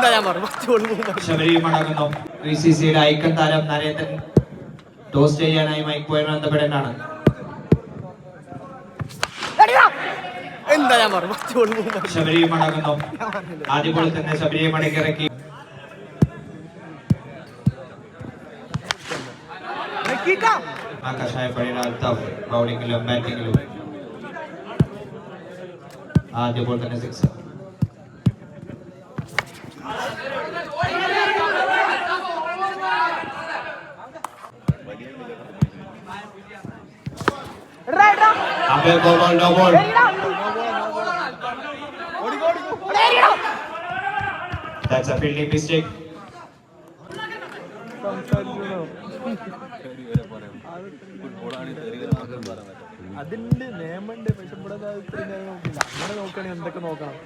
എന്താ ഞാൻ പറഞ്ഞു ബി സി സിയുടെ ഐക്കൺ താരം നരേന്ദ്രൻ. ടോസ് ചെയ്യാനായി മൈക്ക് പോയിന്റ് ബന്ധപ്പെടേണ്ടാണ് എന്താ ഞാൻ പറഞ്ഞു ആദ്യ ബോളിൽ തന്നെ ശബരിയെ മടക്കിറക്കി ആകാശായപ്പടിയുടെ അൽത്താഫ് ബൗളിംഗിലും ബാറ്റിംഗിലും. ആദ്യ ബോൾ തന്നെ six ball That's a fielding mistake. അതിന്റെ നിയമമുണ്ട് പക്ഷെ ഇവിടെ നോക്കില്ല. അങ്ങനെ നോക്കുകയാണെങ്കിൽ എന്തൊക്കെ നോക്കണം?